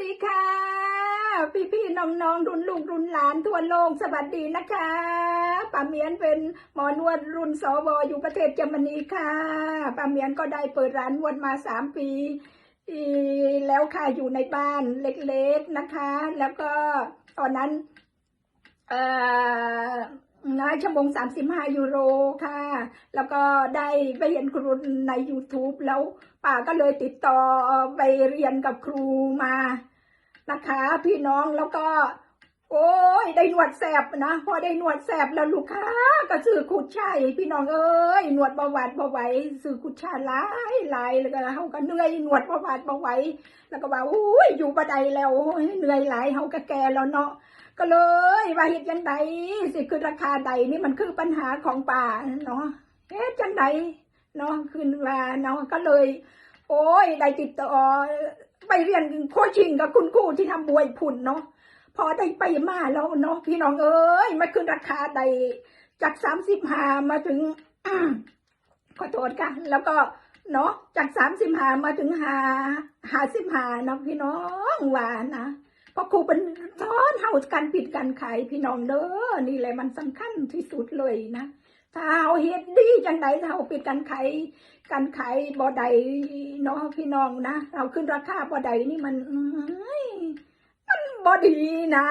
ดีค่ะ พี่พี่ๆน้องรุ่นลูกรุ่นหลานทั่วโลกสวัสดีนะคะป้าเมียนเป็นหมอนวดรุ่นสวอยู่ประเทศเยอรมนีค่ะป้าเมียนก็ได้เปิดร้านนวดมาสามปีอีแล้วค่ะอยู่ในบ้านเล็กๆนะคะ แล้วก็ตอนนั้น เอ่อ นะชั่วโมงสามสิบห้ายูโรค่ะ แล้วก็ได้ไปเรียนครูใน YouTube แล้วป่าก็เลยติดต่อไปเรียนกับครูมานะคะ พี่น้องแล้วก็ โอ้ยได้หนวดแสบนะพอได้หนวดแสบแล้วลูกค้า ก็ซื้อขุดช่ายพี่น้องเอ้ยหนวดเบาหวานเบาไหวซื้อขุดช่ายหลายหลายแล้วก็เขาก็เหนื่อยหนวดเบาหวานเบาไหวแล้วก็ว่าโอ้ยอยู่บันไดแล้วโอ้ยเหนื่อยหลายเขาก็แก่แล้วเนาะก็เลยว่าเหตุจังใดสิคือราคาใดนี่มันคือปัญหาของป่าเนาะเฮ็ดจังใดเนาะคือว่าเนาะก็เลย โอ้ยได้ติดต่อไปเรียนโคชิ่งกับคุณครูที่ทำบวยพุ่นเนาะ พอได้ไปมาแล้วเนาะพี่น้องเอ้ยมันคือราคาใดจากสามสิบห้ามาถึงขอโทษค่ะแล้วก็เนาะจากสามสิบห้ามาถึงห้าห้าสิบห้านะพี่น้องหวานนะเพราะครูเป็นสอนเฮาการผิดการขายพี่น้องเด้อนี่แหละมันสำคัญที่สุดเลยนะถ้าเฮาเฮ็ดดีจังใดถ้าเฮาปิดการขายการขายบ่ใดเนาะพี่น้องนะเราขึ้นราคาบ่ใดนี่มัน อื้อดีนะ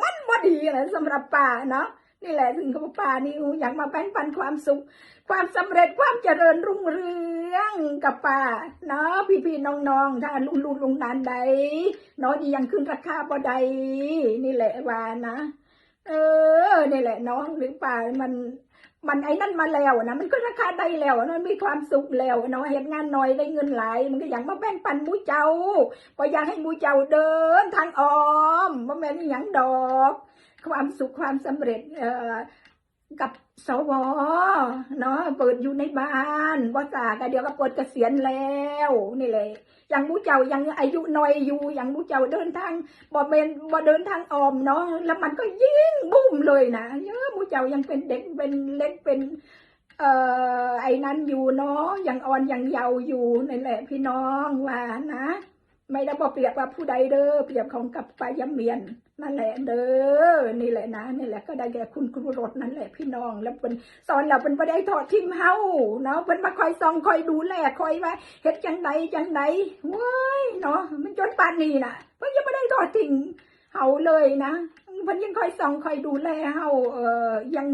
มันบ่ดีนะสำหรับป้าเนาะนี่แหละถึงเขาป้านี่อยากมาแบ่งปันความสุข ความสำเร็จความเจริญรุ่งเรืองกับป้าเนาะพี่ๆน้องๆถ้าลุงลุงลุงนานใดเนาะดียังขึ้นราคาบ่ใดนี่แหละว่านะ เออนี่แหละเนาะหรือป่ามัน มันไอ้นั่นมาแล้วนะมันก็ราคาได้แล้วนะมีความสุขแล้วเนาะเห็นงานน้อยได้เงินหลายมันก็อยากมาแบ่งปันมูเจ้าก็อยากให้มูเจ้าเดินทางอ้อมว่าแม่นี่ยังดอก ความสุขความสำเร็จเอ่อ กับสวเนาะเปิดอยู่ในบ้านว่าสากะเดี๋ยวก็เปิดเกษียณแล้วนี่แหละยังมูเจ้ายังอายุน้อยอยู่ยังมูเจ้าเดินทางบ่เป็นบ่เดินทางออมเนาะแล้วมันก็ยิ่งบุ้มเลยนะเยอะมูเจ้ายังเป็นเด็กเป็นเล็กเป็น เอ่อไอ้นั้นอยู่เนาะยังอ่อนยังเยาว์อยู่นี่แหละพี่น้องว่านะ ไม่ได้บอกเปรียบว่าผู้ใดเด้อเปรียบของกับปายำเมียนนั่นแหละเด้อนี่แหละนะนี่แหละก็ได้แก่คุณครูรถนั่นแหละพี่น้องแล้วเป็นสอนเราเป็นประเดี๋ยวทอดทิมเฮาเนาะเป็นมาคอยซองคอยดูแลคอยว่าเฮ็ดจังใดจังใดเว้ยเนาะมันจนปานนี้น่ะเพิ่นยังไม่ได้ทอดทิ้งเฮาเลยนะ เพิ่นยังคอยส่องคอยดูแลเฮาเอ่อยัง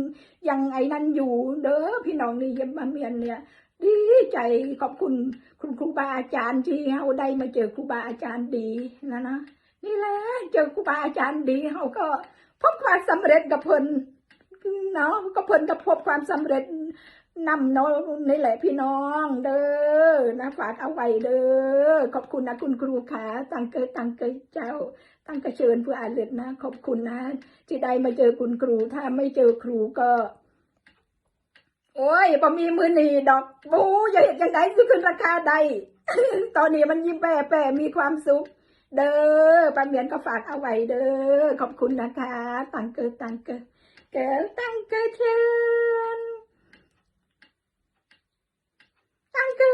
ยังไอ้นั่นอยู่เด้อพี่น้องนี่เยมมาเมียนเนี่ยดีใจขอบคุณคุณครูบาอาจารย์ที่เฮาได้มาเจอครูบาอาจารย์ดีนะนะนี่แหละเจอครูบาอาจารย์ดีเฮาก็พบความสำเร็จกับเพิ่นเนาะก็เพิ่นก็พบความสำเร็จ นำนาะนี่แหละพี่น้องเด้อนะฝากเอาไว้เด้อขอบคุณนะคุณครูขาตั้งเกิดตั้งเกิดเจ้า ตั้งกระเชิญเพื่ออ่านเล็ดนะ ขอบคุณนะที่ได้มาเจอคุณครูถ้าไม่เจอครูก็ โอ้ยบ่มีมือหนีดอกบูอย่าเห็นจังไดสิขึ้นราคาใดตอนนี้มันยิ้มแปรแปรมีความสุข เด้อป้าเมียนก็ฝากเอาไว้เด้อขอบคุณนะคะ ตังเกิดตังเกิดเกิดตังเกิดเชิญ 大哥